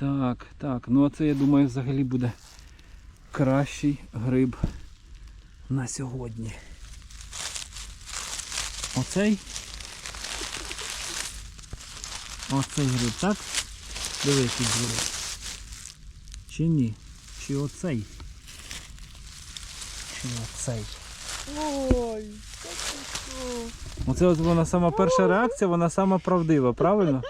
Так, так. Ну а це, я думаю, взагалі буде кращий гриб на сьогодні. Оцей. Оцей гриб, так? Диви, який гриб. Чи ні? Чи оцей? Чи оцей? Ой? Оце от вона сама перша реакція, вона сама правдива, правильно?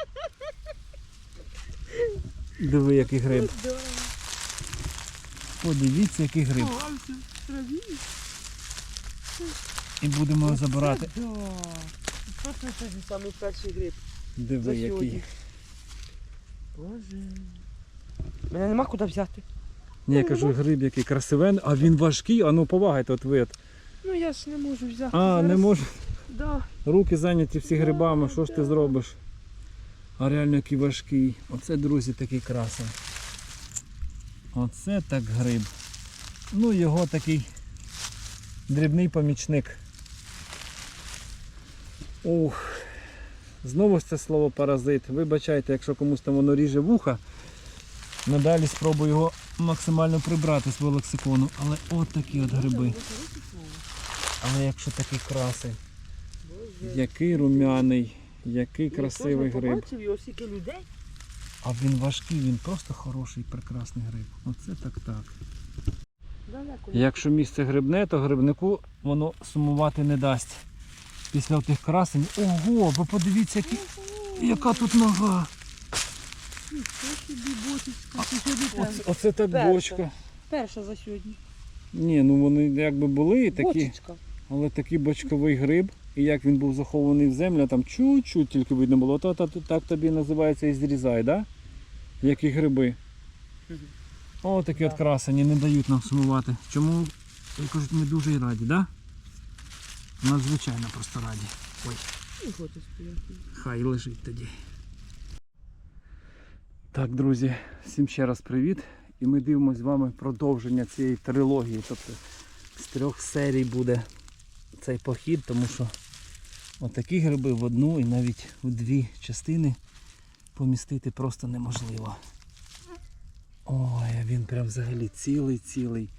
Диви, який гриб. Подивіться, який гриб. І будемо його забирати. Це самий перший гриб? Диви, який. Боже. Мене нема куди взяти. Ні, я кажу, гриб який красивен, а він важкий, а ну повагайте, от ви. от. Ну я ж не можу взяти. А, Зараз. не можу. Да. Руки зайняті всі грибами, що ж ти да. зробиш? А реально який важкий. Оце, друзі, такий красень. Оце так гриб. Ну, його такий дрібний помічник. Ух. Знову ж це слово паразит. Вибачайте, якщо комусь там воно ріже вуха. Надалі спробую його максимально прибрати з свого лексикону. Але от такі от гриби. Але якщо такий. Боже. Який румяний, який красивий гриб. його скільки людей. А він важкий, він просто хороший, прекрасний гриб. Оце так так. Якщо місце грибне, то грибнику воно сумувати не дасть. Після тих красень. Ого, ви подивіться, які, яка тут нога. Оце, оце так Перша. бочка. перша за сьогодні. Ні, ну вони якби були такі, Бочечка. але такий бочковий гриб. І як він був захований в землю, там чуть-чуть тільки видно було. То, то, то так тобі називається і зрізай, да? Які гриби. Мгм. О, такі от красені не дають нам сумувати. Чому, як кажуть, ми дуже і раді, да? Надзвичайно просто раді. Ой, хай лежить тоді. Так, друзі, всім ще раз привіт. І ми дивимося з вами продовження цієї трилогії. Тобто з трьох серій буде цей похід, тому що отакі гриби в одну і навіть в дві частини помістити просто неможливо. Ой, він прям взагалі цілий-цілий,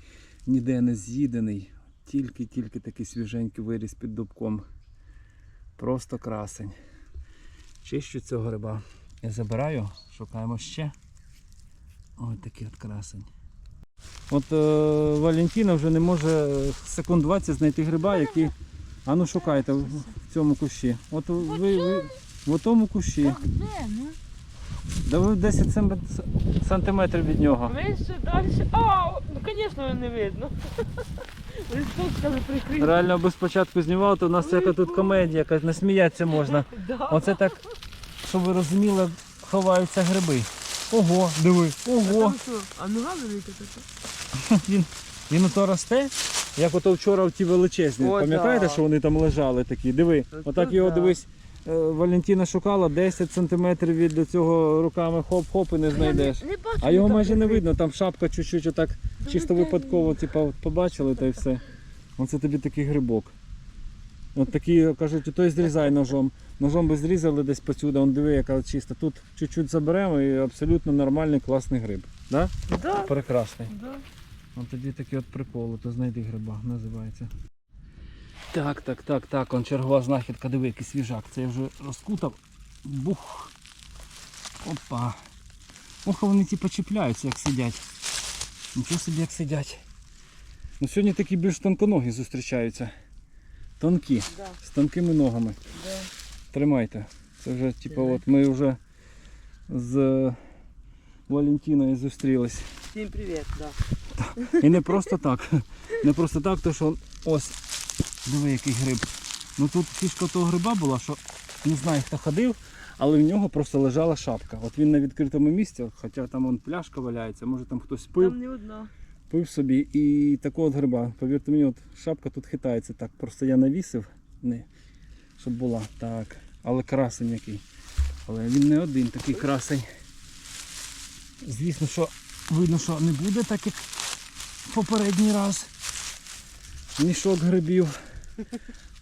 ніде не з'їдений. Тільки-тільки такий свіженький виріс під дубком. Просто красень. Чищу цього гриба. Я забираю, шукаємо ще. Ось такий от красень. От е, Валентина вже не може секунд 20 знайти гриба, які. А ну шукайте в, в цьому кущі. От ви, ви в тому кущі. Так де, ну? Да ви 10 сем- сантиметрів від нього. Вище, далі. А, ну звісно, не видно. Листочками. Реально, аби спочатку знімав, то у нас яка тут комедія, якась не сміятися можна. Оце так, щоб ви розуміли, ховаються гриби. Ого, диви, ого. А нога велика така? Він, він ото росте, як ото вчора в ті величезні. О, Пам'ятаєте, да. що вони там лежали такі? Диви, отак його да. дивись. е, Валентина шукала 10 сантиметрів від цього руками хоп-хоп і не знайдеш. Не, не бачу, А його там майже не видно, там шапка чуть-чуть отак Та чисто ну, випадково типу, побачили та й все. Оце тобі такий грибок. От такі кажуть, той зрізай ножом. Ножом би зрізали десь посюди, он диви, яка чиста. Тут чуть-чуть заберемо і абсолютно нормальний класний гриб. Да? Да, Прекрасний. да. От тоді такі от приколи, то знайди гриба, називається. Так, так, так, так, он чергова знахідка, диви, який свіжак. Це я вже розкутав. Бух. Опа. Ох, вони типу чіпляються, як сидять. Нічого собі як сидять. Ну сьогодні такі більш тонконогі зустрічаються. Тонкі, Да, з тонкими ногами. да. Тримайте. Це вже, типу, от ми вже з Валентиною зустрілись. Всім привіт, да. І не просто так. Не просто так, то що ось, диви який гриб. Ну тут фішка того гриба була, що не знаю хто ходив, але в нього просто лежала шапка. От він на відкритому місці, хоча там вон пляшка валяється, може там хтось пив, Там не одна. пив собі і такого от гриба. Повірте мені, от шапка тут хитається так. Просто я навісив, не, щоб була. Так. Але красень який. Але він не один такий красень. Звісно, що видно, що не буде так, як попередній раз. Мішок грибів.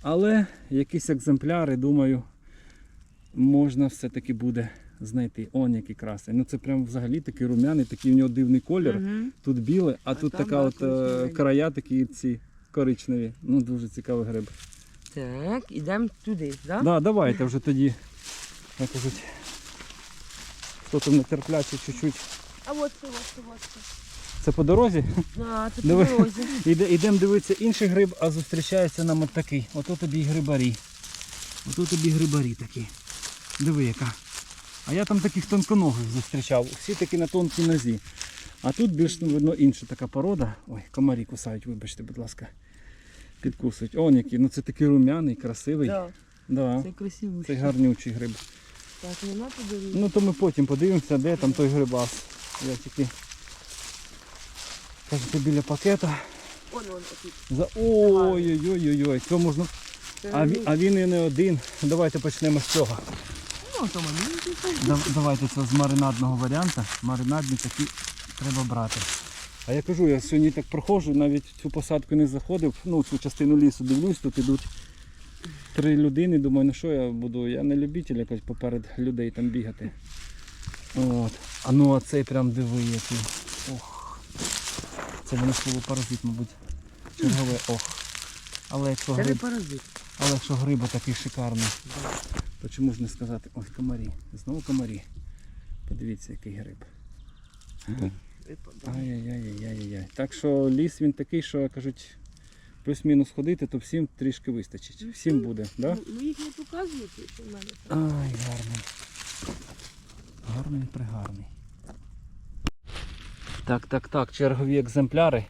Але якісь екземпляри, думаю, можна все-таки буде знайти. Он який красий. Ну це прям взагалі такий рум'яний, такий у нього дивний колір. Мгм. Тут біле, а, А тут така от е, края такі ці коричневі. Ну дуже цікавий гриб. Так, ідемо туди, так? Да, давайте вже тоді, як кажуть, хто там нетерплячий чуть-чуть. А от це, от це, от це. Це по дорозі. А, це по дорозі. Іде, ідемо дивитися інший гриб, а зустрічається нам от такий. Ото тобі й грибарі. Ото тобі грибарі такі. Диви яка. А я там таких тонконогих зустрічав. Всі такі на тонкій нозі. А тут більш ну, видно інша така порода. Ой, комарі кусають, вибачте, будь ласка. Підкусують. Он який. Ну це такий рум'яний, красивий. Да, Да. це красиво. Це гарнючий гриб. Так, нема туди. Ну то ми потім подивимося, де там той грибас. Я тільки кажете, біля пакета. За... Ой-ой-ой-ой-ой, це можна. А, він, а він і не один. Давайте почнемо з цього. Ну, Давайте це з маринадного варіанту. Маринадні такі треба брати. А я кажу, я сьогодні так проходжу, навіть цю посадку не заходив, ну цю частину лісу дивлюсь, тут ідуть три людини. Думаю, ну що я буду? Я не любитель якось поперед людей там бігати. От. А ну а цей прям диви який. Це мене слово паразит, мабуть. Чергове ох. Але якщо Це не гриб, паразит. але якщо гриба такий шикарний, то чому ж не сказати? Ой, комарі. Знову комарі. Подивіться, який гриб. Ай-яй-яй-яй-яй. Так що ліс він такий, що кажуть, плюс-мінус ходити, то всім трішки вистачить. Всім буде, да? Ну, ну, їх не показують, що в мене. Ай, гарний. Гарний пригарний. Так, так, так, чергові екземпляри.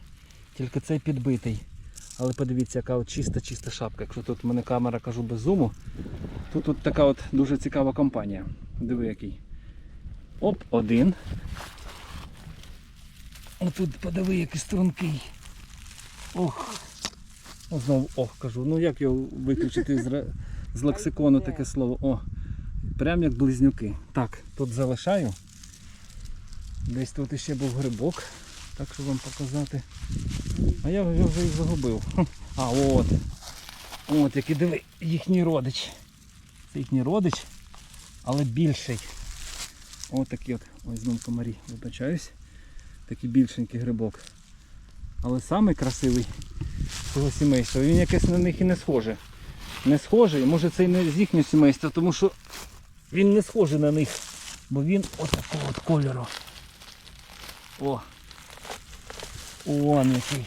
Тільки цей підбитий. Але подивіться, яка от чиста, чиста шапка. Якщо тут в мене камера кажу без зуму, то тут така от дуже цікава компанія. Диви який. Оп, один. Отут подиви, який стрункий. Ох. Ну, Знову ох кажу. Ну як його виключити з, з лексикону таке слово? О. Прям як близнюки. Так, тут залишаю. Десь тут іще був грибок. Так що вам показати. А я вже і загубив. А от. От який диви, їхній родич. Це їхній родич, але більший. От такий от. Ой, знову комарі, вибачаюсь. Такий більшенький грибок. Але самий красивий цього сімейства. Він якось на них і не схожий. Не схожий, може це і не з їхнього сімейства, тому що він не схожий на них. Бо він отакого от кольору. О! Он який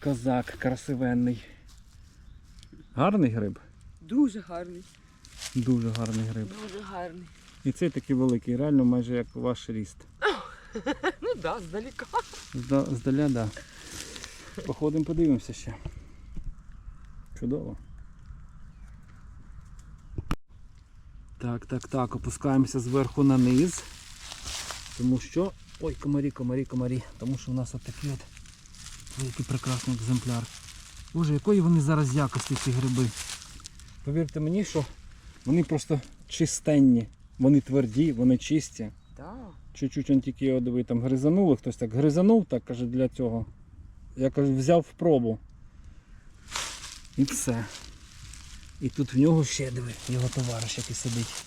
козак красивенний. Гарний гриб? Дуже гарний. Дуже гарний гриб. Дуже гарний. І цей такий великий, реально майже як ваш ріст. Ну так, да, здалека. Зда, здаля, да. Походимо, подивимося ще. Чудово. Так, так, так, опускаємося зверху на низ. Тому що... Ой, комарі, комарі, комарі. Тому що у нас от ой, який прекрасний екземпляр. Боже, якої вони зараз якості ці гриби. Повірте мені, що вони просто чистенні. Вони тверді, вони чисті. Так. Чуть-чуть он тільки його диви, там гризанули, хтось так гризанув, так каже, для цього. Я кажу, взяв в пробу. І все. І тут в нього ще диви, його товариш який сидить.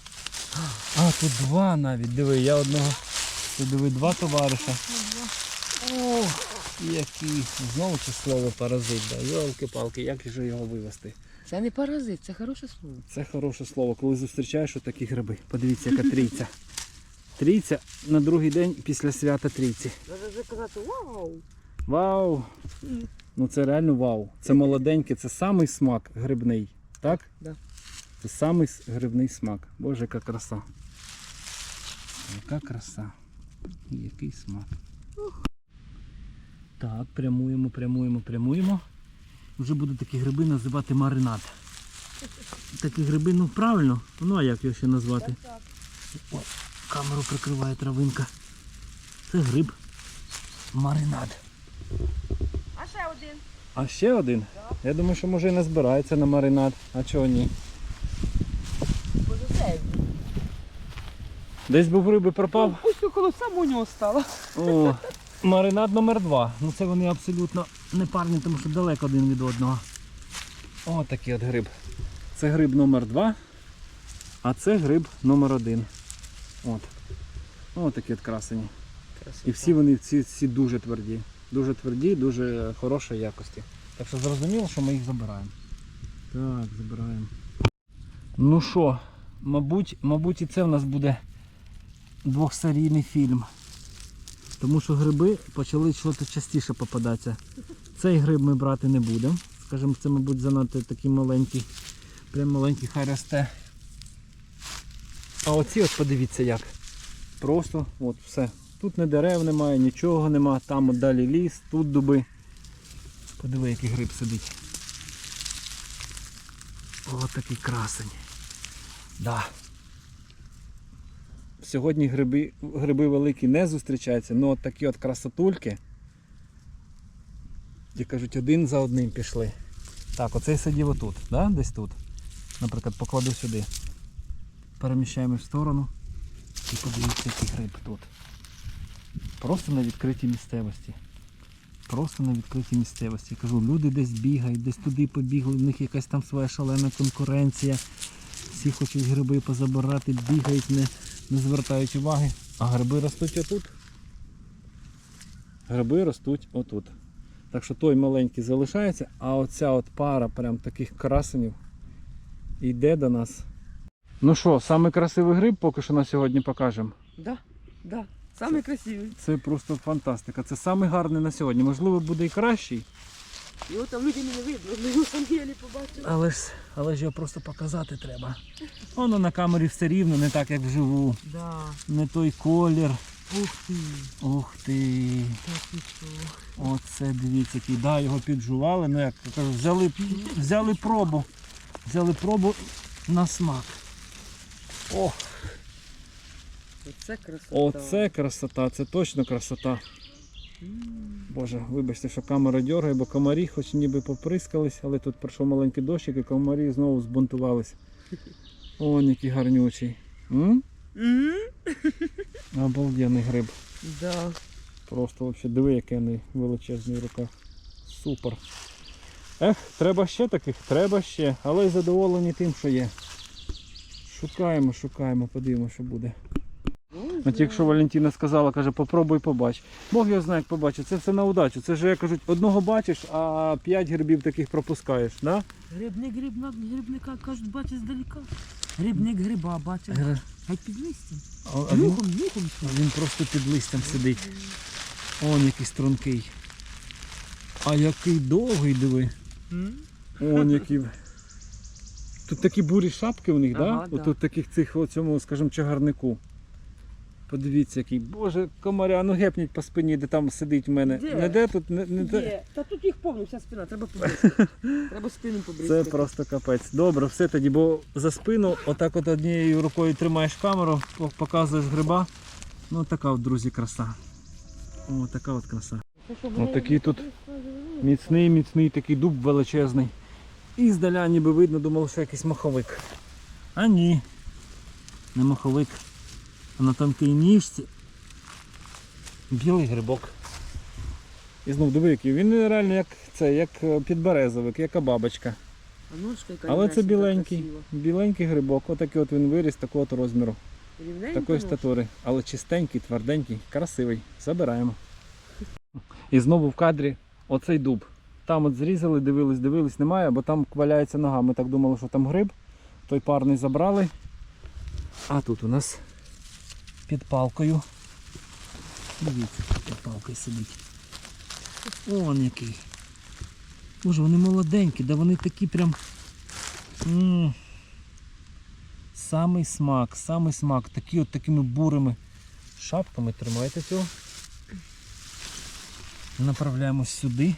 А, тут два навіть, диви, я одного. Тут диви два товариша. О, який. Знову це слово паразит, да. Йолки-палки, як же його вивезти? Це не паразит, це хороше слово. Це хороше слово, коли зустрічаєш отакі гриби. Подивіться, яка трійця. Трійця на другий день після свята трійці. Треба вже казати вау. Вау! Ну це реально вау. Це молоденьке, це самий смак грибний. Так? Да. Це самий грибний смак. Боже, яка краса. Яка краса. Який смак. Так, прямуємо, прямуємо, прямуємо. Вже буду такі гриби називати маринад. Такі гриби, ну правильно. Ну а як його ще назвати? Ой, камеру прикриває травинка. Це гриб. Маринад. А ще один. А ще один? Я думаю, що може і не збирається на маринад. А чого ні? Десь був риби пропав. Ось около самого нього стало. О, маринад номер два. Ну це вони абсолютно не парні, тому що далеко один від одного. О, такий от гриб. Це гриб номер два, а це гриб номер один. От. Ось такі от красені. І всі вони ці, ці дуже тверді. Дуже тверді, дуже хорошої якості. Так що зрозуміло, що ми їх забираємо. Так, забираємо. Ну що, мабуть, мабуть, і це в нас буде двохсерійний фільм. Тому що гриби почали щось частіше попадатися. Цей гриб ми брати не будемо. Скажімо, це, мабуть, занадто такий маленький. Прям маленький хай росте. А оці от подивіться як. Просто от все. Тут не дерев немає, нічого нема, там от далі ліс, тут дуби. Подиви, який гриб сидить. О, такий красень. Да. Сьогодні гриби, гриби великі не зустрічаються, але от такі от красотульки. Як кажуть, один за одним пішли. Так, оцей сидів отут, да? десь тут. Наприклад, покладу сюди. Переміщаємо в сторону. І подивіться, який гриб тут. Просто на відкритій місцевості. Просто на відкритій місцевості. Я кажу, люди десь бігають, десь туди побігли, в них якась там своя шалена конкуренція. Всі хочуть гриби позабирати, бігають, не, не звертають уваги. А гриби ростуть отут. Гриби ростуть отут. Так що той маленький залишається, а оця от пара прям таких красенів йде до нас. Ну що, самий красивий гриб поки що на сьогодні покажемо. Да, да. Самий красивий. Це просто фантастика. Це самий гарний на сьогодні. Можливо, буде і кращий. Його там людям не видно, ми його самі побачили. Але ж, але ж його просто показати треба. Воно на камері все рівно, не так як вживу. Да. Не той колір. Ух ти. Ух ти. Так. Оце дивіться, який. Да, його піджували. Ну як кажу, взяли, взяли пробу. Взяли пробу на смак. Ох, Оце красота. оце красота, це точно красота. Боже, вибачте, що камера дергає, бо комарі хоч ніби поприскались, але тут пройшов маленький дощик і комарі знову збунтувались. О, який гарнючий. М? Обалденний гриб. Да. Просто вообще диви, який вони величезний в руках. Супер. Ех, треба ще таких, треба ще, але й задоволені тим, що є. Шукаємо, шукаємо, подивимося, що буде. От якщо Валентина сказала, каже, попробуй побач. Бог його знає, як побачить. Це все на удачу. Це ж, як кажуть, одного бачиш, а п'ять грибів таких пропускаєш. Да? Грибник грибна, грибника кажуть, бачить здалека. Грибник гриба бачив. Гри- Хай під листям. А, а він, Нюхом, нюхом. він просто під листям сидить. Он який стрункий. А який довгий, диви. М? Он який. Тут такі бурі шапки у них, Ага, да? да. Тут таких цих о цьому, скажімо, чагарнику. Подивіться, який. Боже, комаря, ну гепніть по спині, де там сидить в мене. Де? Не де тут, не, не де. Та тут їх повно, вся спина, треба побризкати. треба спину Це просто капець. Добре, все тоді, бо за спину отак от однією рукою тримаєш камеру, показуєш гриба. Ну така от, друзі, краса. О, така от краса. Вони- такий тут Міцний, міцний такий дуб величезний. І здаля ніби видно, думав, що якийсь маховик. А ні. Не маховик. На тонкій ніжці білий грибок. І знов диви, який. Він реально як це, як е, підберезовик, яка бабочка. Але це біленький. Біленький грибок. Отакий от він виріс, такого от розміру. Такої статури. Але чистенький, тверденький, красивий. Забираємо. І знову в кадрі оцей дуб. Там от зрізали, дивились, дивились, немає, бо там валяється нога. Ми так думали, що там гриб. Той парний забрали. А тут у нас під палкою. Дивіться, під палкою сидить. Вон який. Боже, вони молоденькі, да вони такі прям. м Самий смак, самий смак. Такі от такими бурими шапками. Тримайте цього. Направляємось сюди.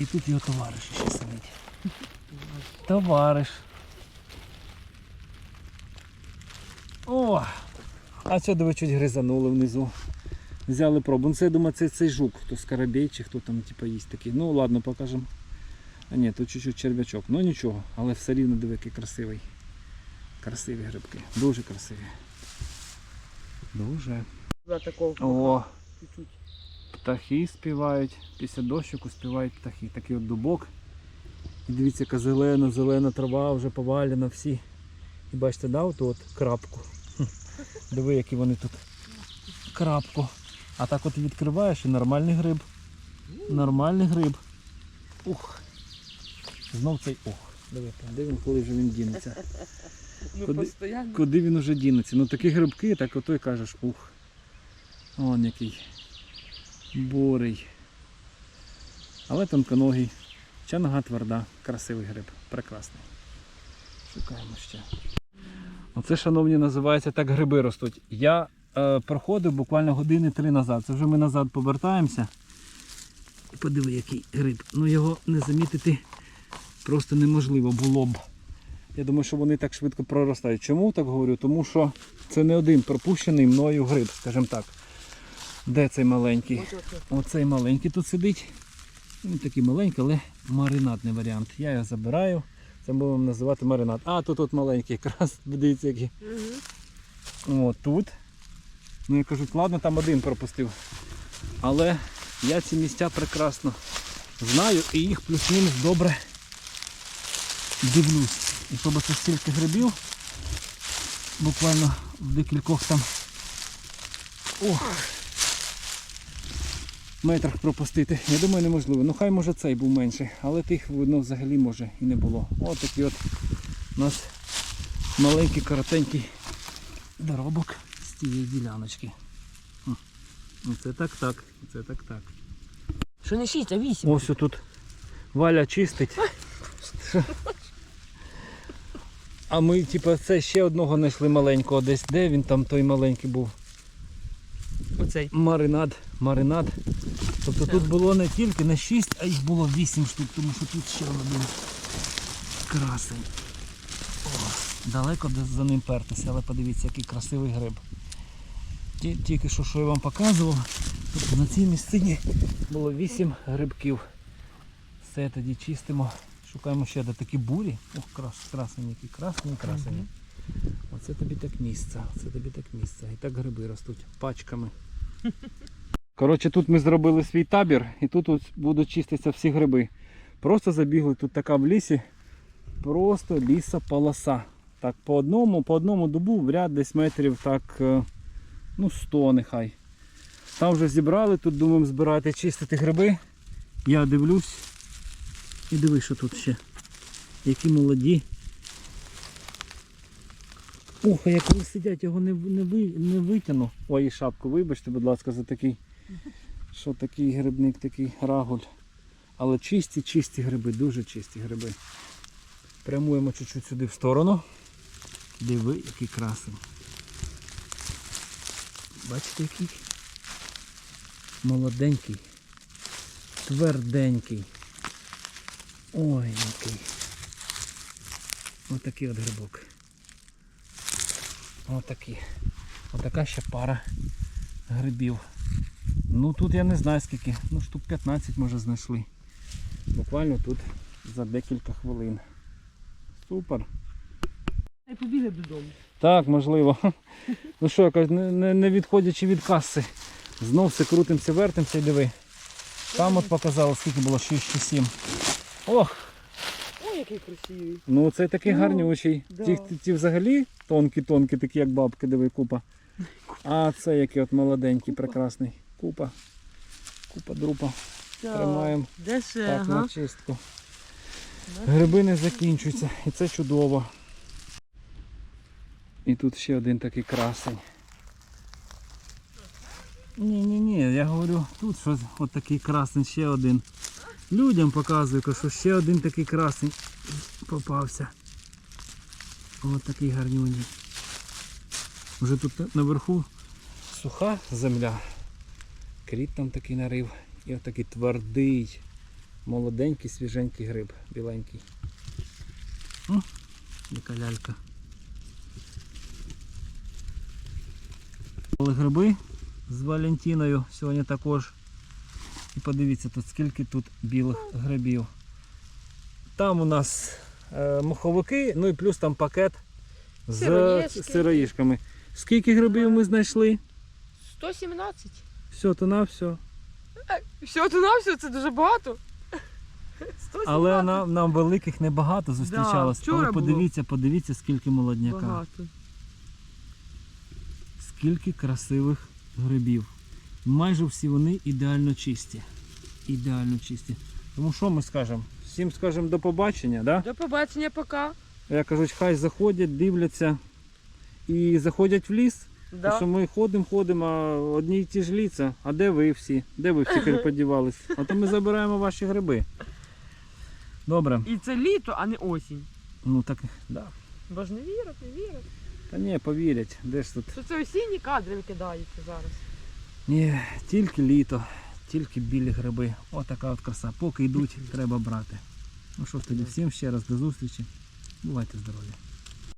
І тут його товариш ще сидить. Товариш. О! А це диви чуть гризанули внизу. Взяли пробу. Ну це я думаю, це цей жук, хто скарабей чи хто там типу, їсть такий. Ну ладно, покажемо. А ні, тут чуть-чуть черв'ячок. Ну нічого, але все рівно диви, який красивий. Красиві грибки. Дуже красиві. Дуже. О, птахи співають. Після дощику співають птахи. Такий от дубок. І дивіться, яка зелена, зелена трава вже повалена всі. І бачите, да, от крапку. Диви, які вони тут крапко. А так от відкриваєш і нормальний гриб. Нормальний гриб. Ух. Знов цей ух. Диви, де він, коли вже він дінеться. Ну, Куди-. Куди він уже дінеться? Ну такі грибки, так ото й кажеш, ух. Вон який. Борий. Але тонконогий. Ча нога тверда. Красивий гриб. Прекрасний. Шукаємо ще. Оце, шановні, називається так гриби ростуть. Я е, проходив буквально години три назад. Це вже ми назад повертаємося. Подиви, який гриб. Ну його не замітити просто неможливо було б. Я думаю, що вони так швидко проростають. Чому так говорю? Тому що це не один пропущений мною гриб, скажімо так. Де цей маленький? Оцей маленький тут сидить. Він такий маленький, але маринадний варіант. Я його забираю. Це будемо називати маринад. А, тут от маленький, якраз дивіться який. Мгм. О, тут. Ну я кажу, ладно, там один пропустив. Але я ці місця прекрасно знаю і їх плюс-мінус добре дивлюсь. І щоб це стільки грибів, буквально в декількох там ох, метрах пропустити. Я думаю, неможливо. Ну хай може цей був менший, але тих видно взагалі може і не було. Ось такий от у нас маленький коротенький доробок з цієї діляночки. Ну, Це так так, це так так. Що не 6, а 8. Ось тут Валя чистить. А ми, типу, це ще одного знайшли маленького десь. Де він там той маленький був? Оцей. Маринад. Маринад. Тобто тут було не тільки не 6, а їх було 8 штук, тому що тут ще один красень. О, далеко за ним пертися, але подивіться, який красивий гриб. Тільки що, що я вам показував, тобто на цій місцині було 8 грибків. Все тоді чистимо. Шукаємо ще де такі бурі. Ох, крас, красені, які красені, красені. Оце тобі так місце, це тобі так місце. І так гриби ростуть пачками. Коротше, тут ми зробили свій табір і тут будуть чиститися всі гриби. Просто забігли тут така в лісі, просто лісополоса. Так, по одному, по одному дубу в ряд десь метрів так, е, ну 100 нехай. Там вже зібрали, тут думаємо збирати, чистити гриби. Я дивлюсь. І диви, що тут ще. Які молоді. Ох, а як вони сидять, його не, не, ви, не витягну. Ой, шапку, вибачте, будь ласка, за такий. Що такий грибник, такий рагуль. Але чисті, чисті гриби, дуже чисті гриби. Прямуємо чуть-чуть сюди в сторону. Диви, який красень. Бачите, який? Молоденький. Тверденький. Ой, який. Отакий от грибок. Отакі. Отака ще пара грибів. Ну тут я не знаю скільки. Ну штук 15 може знайшли. Буквально тут за декілька хвилин. Супер. Ай побігли додому. Так, можливо. Ну що, я кажу, не, не, відходячи від каси. Знов все крутимося, вертимося і диви. Там от показало, скільки було 6 чи 7. Ох, який красивий. ну це такий Ну, гарнючий. да. Ті, ті, ті взагалі тонкі-тонкі, такі як бабки, диви, купа. А це який от молоденький, прекрасний. Купа. Купа друпа. Тримаємо Де так ага. на чистку. Гриби не закінчуються. І це чудово. І тут ще один такий красень. Ні, ні, ні, я говорю, тут щось от такий красень, ще один. Людям показую, що ще один такий красень попався. Ось такий гарнюній. Вже тут наверху суха земля. Кріт там такий нарив. І от такий твердий, молоденький, свіженький гриб, біленький. О, яка лялька. Гриби з Валентиною сьогодні також. І подивіться тут скільки тут білих грибів. Там у нас е, моховики, ну і плюс там пакет з Сироїжки. сироїшками. Скільки грибів ми знайшли? 117. Все, то на все. Все, то на все, це дуже багато. 117. Але нам, нам великих небагато зустрічалось. вчора Але подивіться, подивіться, скільки молодняка. багато. скільки красивих грибів. Майже всі вони ідеально чисті. Ідеально чисті. Тому що ми скажемо? Всім скажемо до побачення, да? До побачення, пока. Я кажу, хай заходять, дивляться і заходять в ліс. Да. Тому що ми ходимо, ходимо, а одні й ті ж ліца. А де ви всі? Де ви всі подівались? А то ми забираємо ваші гриби. Добре. І це літо, а не осінь. Ну так, да. Бо ж не вірять, не вірять. Та ні, повірять, де ж тут. Що це осінні кадри викидаються зараз. Ні, тільки літо, тільки білі гриби. Отака от краса. Поки йдуть, треба брати. Ну що ж тоді, всім ще раз до зустрічі. Бувайте здорові.